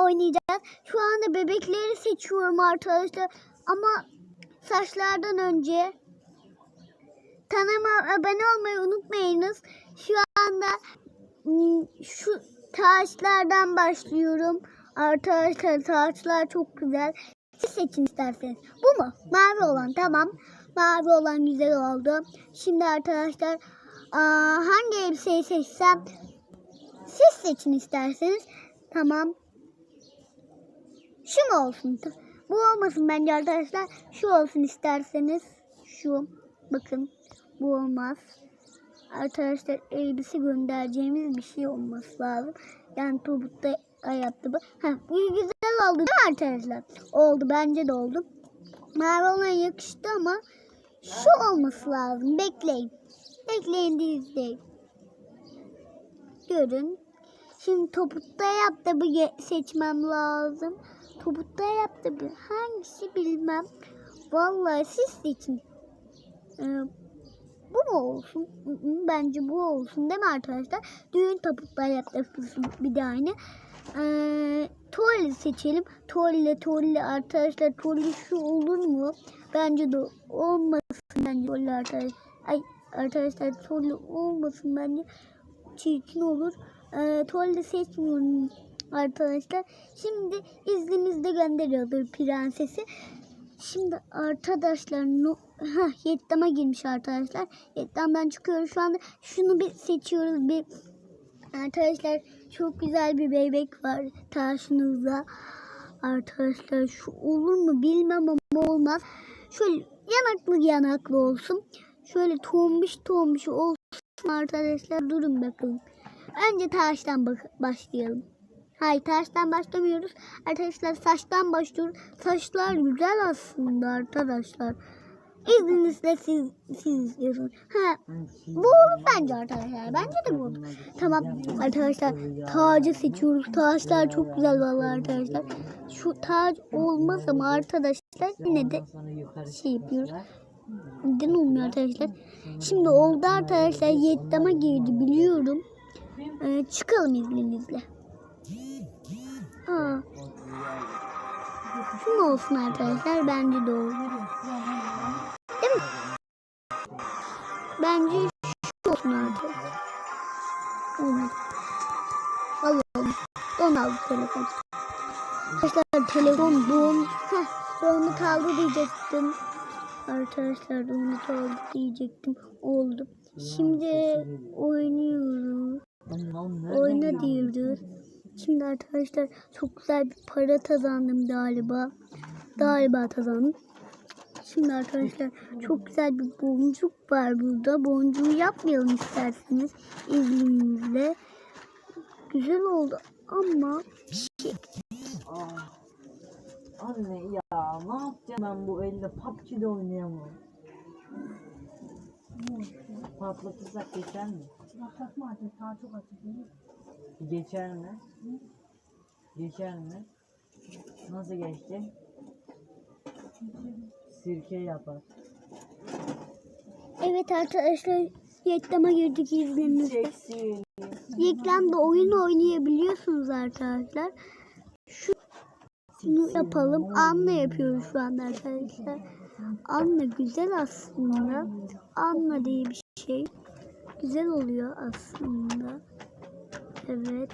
oynayacağız. Şu anda bebekleri seçiyorum arkadaşlar. Ama saçlardan önce kanalıma abone olmayı unutmayınız. Şu anda ım, şu taşlardan başlıyorum. Arkadaşlar taşlar çok güzel. Siz seçin isterseniz. Bu mu? Mavi olan tamam. Mavi olan güzel oldu. Şimdi arkadaşlar hangi elbiseyi seçsem siz seçin isterseniz. Tamam. Şu mu olsun? Bu olmasın bence arkadaşlar. Şu olsun isterseniz. Şu. Bakın. Bu olmaz. Arkadaşlar elbise göndereceğimiz bir şey olması lazım. Yani tobutta yaptı bu. Ha, bu güzel oldu değil mi arkadaşlar? Oldu bence de oldu. Mavi olan yakıştı ama şu olması lazım. Bekleyin. Bekleyin de izleyin. Görün. Şimdi toputta yaptı bu seçmem lazım. Toputta yaptı bu. Hangisi bilmem. Vallahi siz seçin. Ee, bu mu olsun? Bence bu olsun değil mi arkadaşlar? Düğün tabutlar yaptırsın bir de aynı. Ee, tuvalet seçelim. Tuvalet tuvalet arkadaşlar tuvalet şu olur mu? Bence de olmasın bence tuvalet arkadaşlar. Ay arkadaşlar tuvalet olmasın bence çirkin olur. Ee, tuvalet seçmiyorum arkadaşlar. Şimdi izninizle gönderiyordur prensesi. Şimdi arkadaşlar no, ha yetlama girmiş arkadaşlar. Yetlamdan çıkıyoruz şu anda. Şunu bir seçiyoruz bir arkadaşlar çok güzel bir bebek var karşınızda. Arkadaşlar şu olur mu bilmem ama olmaz. Şöyle yanaklı yanaklı olsun. Şöyle tombiş tombiş olsun arkadaşlar. Durun bakalım. Önce taştan başlayalım. Hayır taştan başlamıyoruz. Arkadaşlar saçtan başlıyoruz. Saçlar güzel aslında arkadaşlar. İzninizle siz, siz izliyorsunuz. Ha, bu olur bence arkadaşlar. Bence de bu olur. Tamam arkadaşlar tacı seçiyoruz. Taşlar çok güzel vallahi arkadaşlar. Şu tac olmaz ama arkadaşlar yine de şey yapıyoruz. Neden olmuyor arkadaşlar? Şimdi oldu arkadaşlar. Yetlama girdi biliyorum. Ee, çıkalım izninizle. Aa. Şu mu olsun arkadaşlar? Bence de olur. Değil mi? Bence şu olsun arkadaşlar. Olmadı. Allah'ım. Don aldı telefon. Arkadaşlar telefon don. Heh, donu kaldı diyecektim. Arkadaşlar donu kaldı diyecektim. Oldu. Şimdi oynuyoruz. Oyna diyoruz. Şimdi arkadaşlar çok güzel bir para kazandım galiba. Galiba kazandım. Şimdi arkadaşlar çok güzel bir boncuk var burada. Boncuğu yapmayalım isterseniz izninizle. Güzel oldu ama Ah. Anne ya ne yapacağım ben bu elde PUBG'de oynayamam. Patlatırsak geçer mi? Patlatma artık daha çok acı değil. Geçer mi? Geçer mi? Nasıl geçti? Sirke yapar. evet arkadaşlar reklama girdik izninizle. Seksi. Reklamda oyun oynayabiliyorsunuz arkadaşlar. Şunu yapalım. Anla yapıyoruz şu anda arkadaşlar. Anla güzel aslında. Anla diye bir şey. Güzel oluyor aslında. Evet.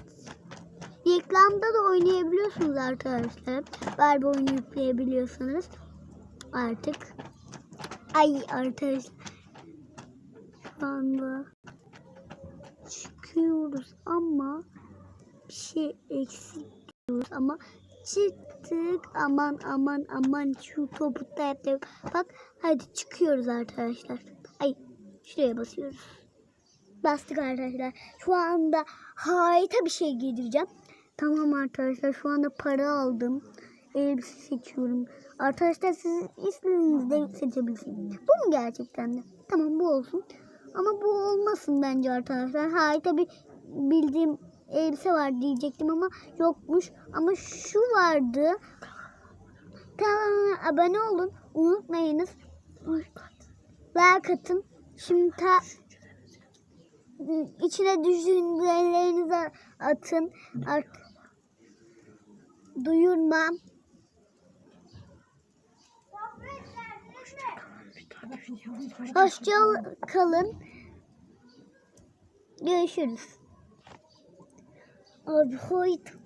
Reklamda da oynayabiliyorsunuz arkadaşlar. Barbie oyunu yükleyebiliyorsunuz. Artık. Ay arkadaşlar. Şu anda çıkıyoruz ama bir şey eksik diyoruz ama çıktık aman aman aman şu topu da yaptık. Bak hadi çıkıyoruz arkadaşlar. Ay şuraya basıyoruz. Bastık arkadaşlar. Şu anda harika bir şey giydireceğim. Tamam arkadaşlar şu anda para aldım. Elbise seçiyorum. Arkadaşlar siz istediğinizde seçebilirsiniz. Bu mu gerçekten de? Tamam bu olsun. Ama bu olmasın bence arkadaşlar. Harika bir bildiğim elbise var diyecektim ama yokmuş. Ama şu vardı. Kanalıma abone olun. Unutmayınız. Like atın. Şimdi ta içine düşüncelerinizi atın. Art duyurmam. Hoşça kalın. Görüşürüz. Abi hoyt.